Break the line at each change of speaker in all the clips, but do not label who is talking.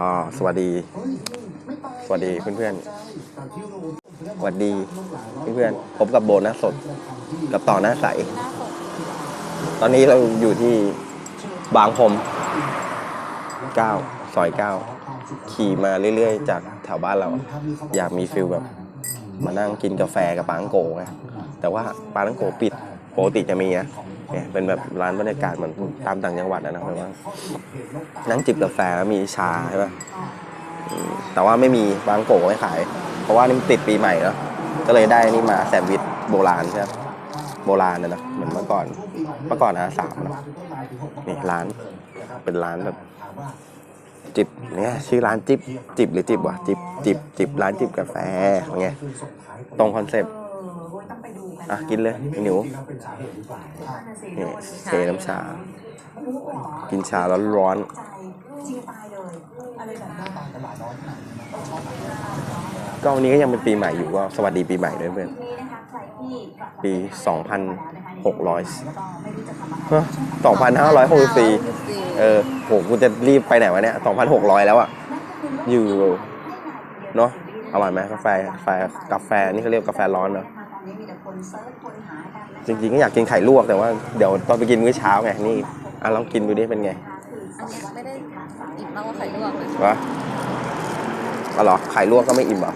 อ๋อสวัสดี สวัสดีเพื่อนๆสวัสดีเพื่อนๆพบกับโบนัสสด กับต่อหน้าใส ตอนนี้เราอยู่ที่บางพรมเก้าซอยเก้าขี่มาเรื่อยๆ จากแถวบ้านเรา อยากมีฟิลแบบ มานั่งกินกาแฟกับปาตังโกไงแต่ว่าปาตังโกปิดปกติจะมีนะ เนี่ยเป็นแบบร้านบรรยากาศเหมือนตามต่างจังหวัดอะนะแบบว่านั่งจิบกาแฟแล้วมีชาใช่ปะอืมแต่ว่าไม่มีบางโกะไม่ขาย เพราะว่านี่มันติดปีใหม่เนาะก็เลยได้นี่มาแซนด์วิชโบราณใช่ไหมโบราณนะนะเหมือนเมื่อก่อนเมื่อก่อนนะสามเนอะนี่ร้านเป็นร้านแบบจิบเนี่ยชื่อร้านจิบจิบหรือจิบวะจิบจิบจิบร้านจิบกาแฟไงตรงคอนเซปต์ อะกินเลยไอ้หนูนี่เทน้ำชา กินชาร้อนๆก็วันนี้ก็ยังเป็นปีใหม่อยู่ก็สวัสดีปีใหม่ด้วยเพื่อนปี 2,600ฮะ2,564 เออโหกูจะรีบไปไหนวะเนี่ย 2,600 แล้วอะอยู่ เนาะอร่อยไหมกาแฟกาแฟกาแฟนี่เขาเรียกกาแฟร้อนเนาะ จริงๆก็อยากกินไข่ลวกแต่ว่าเดี๋ยวตอนไปกินมื้อเช้าไงนี่อะลองกินดูดิเป็นไง
อันนี้ไม่ได้อิ่มมากกว่าไข่ลวกเลยวะ
อ๋อเหรอไข่ลวกก็ไม่อิ่มเหรอ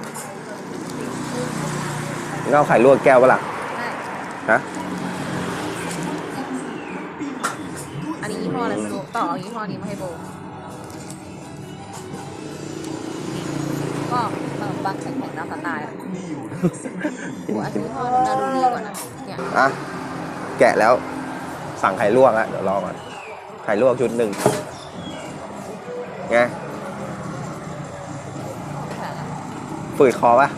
งั้นเอาไข่ลวกแก้วปะล่ะ
ใช่
ฮะ
อันนี้ยี่ห้ออะไรไม่รู้ต่อเอายี่ห้อนี้มาให้โบก็ขนมปังแข็งๆตามสไตล์ อันนี้ยี่ห้อนึงน่าดูดีกว่านะเนี่ย
อะแกะแล้วสั่งไข่ลวกแล้วเดี๋ยวรอก่อนไข่ลวกชุดหนึ่งไง
ค่ะ
ฝืดคอปะ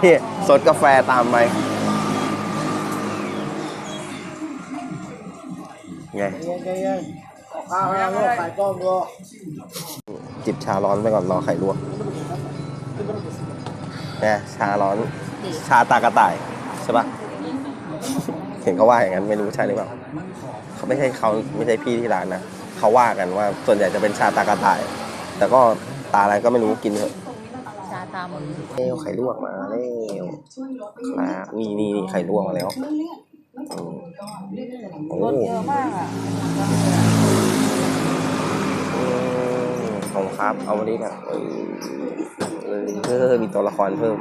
พี่สดกาแฟตามไปไง
ข้าวแล้วขายกล้องดู
จิบชาร้อนไปก่อนรอไข่ลวกไงชาร้อน ชาตากระต่าย ใช่ปะเห็นเขาว่าอย่างนั้นไม่รู้ใช่หรือเปล่าเขาไม่ใช่เขาไม่ใช่พี่ที่ร้านนะเขาว่ากันว่าส่วนใหญ่จะเป็นชาตากระต่าย แต่ก็ตาอะไรก็ไม่รู้กินเถอะ
ชาตามือ
เร็วไข่ลวกมาเร็วครับนี่นี่นี่ไข่ลวกมาแล้วอืมโอ้
รสเยอะมากอะ
อืมของครับเอามาดิค่ะเออเออเพิ่มมีตัวละครเพิ่ม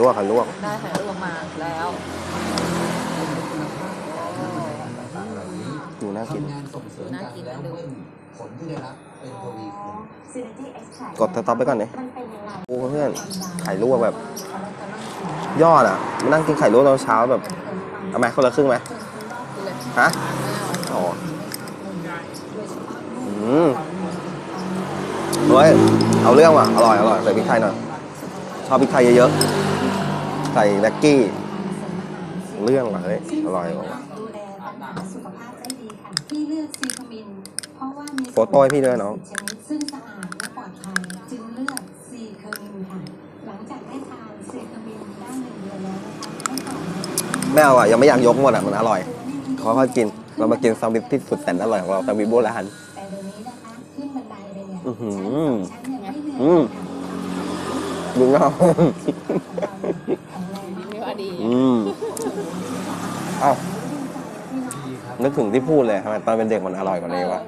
ลวกไข่ลวก
ได้ไข่ลวกมาแล้ว
ดูน่ากิน
ดูน่ากินนะดู
ผลที่ได้รับเป็นทวีคูณ
กดสต็อปไปก่อนเนี่ยโอ้เพื่อน ไข่ลวกแบบ ยอดอะมานั่งกินไข่ลวกตอนเช้าแบบ เอาไหมคนละครึ่งไหม
กินเลย
ฮะ อ๋อ อืมเฮ้ยเอาเรื่องว่ะ อร่อย อร่อย ใส่พริกไทยหน่อย ชอบพริกไทยเยอะๆ ใส่แล็กกี้ เรื่องว่ะเฮ้ยอร่อยว่ะ
ดูแลสุขภาพได้ดีค่ะพี่เลือกซีคามิน เพราะว่ามี
โฟโต้ให้พี่ด้วยน้อง
ชนิดซึ่งสะอาดและปลอดภัยจึงเลือกซีคามินค่ะ หลังจากได้ทานซีคามินได้หนึ่งเดือนแล้วนะคะให้ต่อมา
ไม่เอาอะ ยังไม่อยากยกหมดอะ มันอร่อยค่อยๆกิน เรามากินซอมบิที่สุดแสนอร่อยของเราซอมบิโบราณ
แต่เดี๋ยวนี้นะคะขึ้นบันไดไปเนี่ย
อื้อหือ
ชั้นเนี่ยไม่เหนื่อย
อืมดูเงา อืมเอ้านึกถึงที่พูดเลยทำไมตอนเป็นเด็กมันอร่อยกว่านี้วะ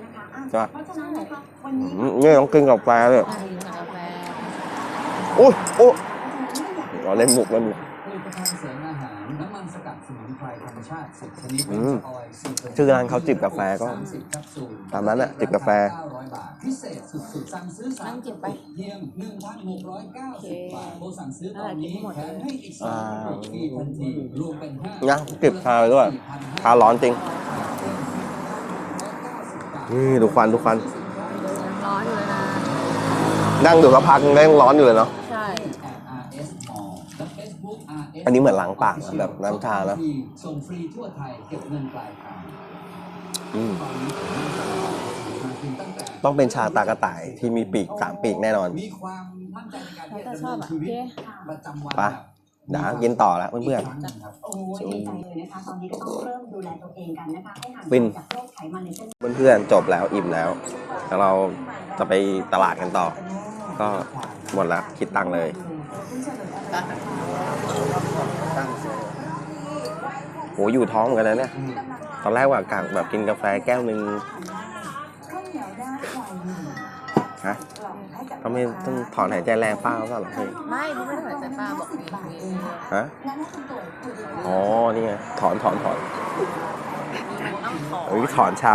ใช่ปะ
เพราะฉะนั้นนะคะวันนี้
อืมนี่ต้องกินกับปลาเลย
น่ากินกับกาแฟ
โอ้ยโอ้ยเราเล่นมุกเล่นมุก
ผลิตภัณฑ์เสริมอาหารน้ำมันสกัดสมุนไพรธรรมชาติสิบชนิด
อืม
ออยล์ซีเคิล
ชื่อร้านเขาจิบกาแฟก็
สามสิบแคปซูล
ตามนั้นอะจิบกาแฟ
เก้าร้อยบาทพิเศษสุดๆสั่งซื้อสาม
นั่งจิบไป
เพียงหนึ่งพันหกร้อยเก้าสิบบาทโทรสั่งซื้อตอนนี้
น่ากินหมด
แถมให้อีกสองกระปุกฟรีทันทีรวมเป็นห้า
นะจิบชาไปด้วย ชาร้อนจริง นี่ดูควันดูควัน
ยังร้อนอยู่เลยนะ
นั่งดูสักพักนึงก็ยังร้อนอยู่เลยเนาะ
ใช่
RS Mall และ Facebook RS
อันนี้เหมือนล้างปากอะแบบน้ำชาแล้ว
ส่งฟรีทั่วไทยเก็บเงินปลายทาง
อืม
ตอนนี้ผมมั่นใจว่ามาถึงตั้งแต่
ต้องเป็นชาตากระต่ายที่มีปีกสามปีกแน่นอน
มีความมั่นใจในการ
แล้ว
ที่จะ
แต่ชอบ
ดำเนิน
อะ
ชีวิต
เจ๊
ประจำวัน
ไปเดี๋ยวกินต่อแล้วเพื่อน
ครั้งหนึ่งครับ
โอ้ยดีใจเลยนะคะตอนนี้ก็ต้องเริ่มดูแลตัวเองกันนะคะให้ห่าง
ฟิน
จากโรคไขมันในเส้น
เพื่อนๆจบแล้วอิ่มแล้วแล้วเราจะไปตลาดกันต่อ ก็หมดแล้วคิดตังค์เลย โหอยู่ท้องเหมือนกันนะเนี่ย ตอนแรกว่ากะแบบกินกาแฟแก้วหนึ่งฮะเขาไม่ต้องถอนหายใจแรงเป้าเปล่าหรอเฮ้ย
ไม่พี่ไม่ได้หายใจป้าบอกมีมีมี
ฮะอ๋อ นี่ไง ถอนถอนถอน
มันต้องขอ
เอ้ยถอนเช้า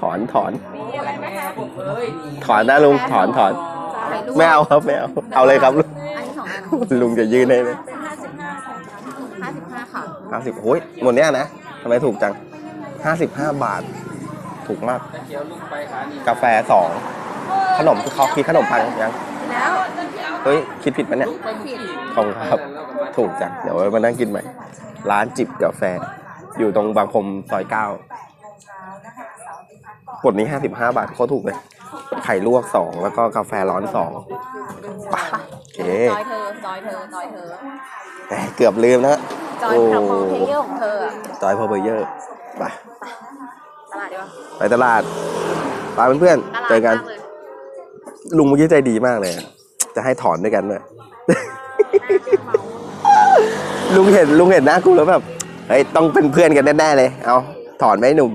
ถอนถอน
อะไรแม่ผมเอ้ย
ถอนนะลุงถอนถอน
ถ่ายรูป
ไม่เอาครับไม่เอาเอาเลยครับลุง
อันนี้สองอัน
ลุงจะยืนให้เลย
ห้าสิบห้าห้าสิบห้าค่ะ
ห้าสิบโอ้ยหมดเนี้ยนะทำไมถูกจังห้าสิบห้าบาท ถูกมาก กาแฟสองขนมเขาคิดขนมปังยัง
แล้ว
เฮ้ยคิดผิดปะเนี่ย
ผิด
ขอบคุณครับ ถูกจังเดี๋ยวไว้มานั่งกินใหม่ ร้านจิบกาแฟ อยู่ตรงบางพรมซอยเก้า กดนี้ห้าสิบห้าบาทโคตรถูกเลย ไข่ลวกสองแล้วก็กาแฟร้อนสองไปโอเค
จอยเธอจอยเธอจอยเธอ
แหมเกือบลืมนะ
จอยพลังมองเพลเยอร์ของเธออะ
จอยพอเบเยอร์ไป
ตลาดดีวะ
ไปตลาดไปเพื่อน
ตลาด
ๆเจอกัน
มากเลย
ลุงเมื่อกี้ใจดีมากเลยอะจะให้ถอนด้วยกันด้วย ลุงเห็นลุงเห็นหน้ากูแล้วแบบ เฮ้ย ต้องเป็นเพื่อนกันแน่ๆเลย เอาถอนไหมหนุ่ม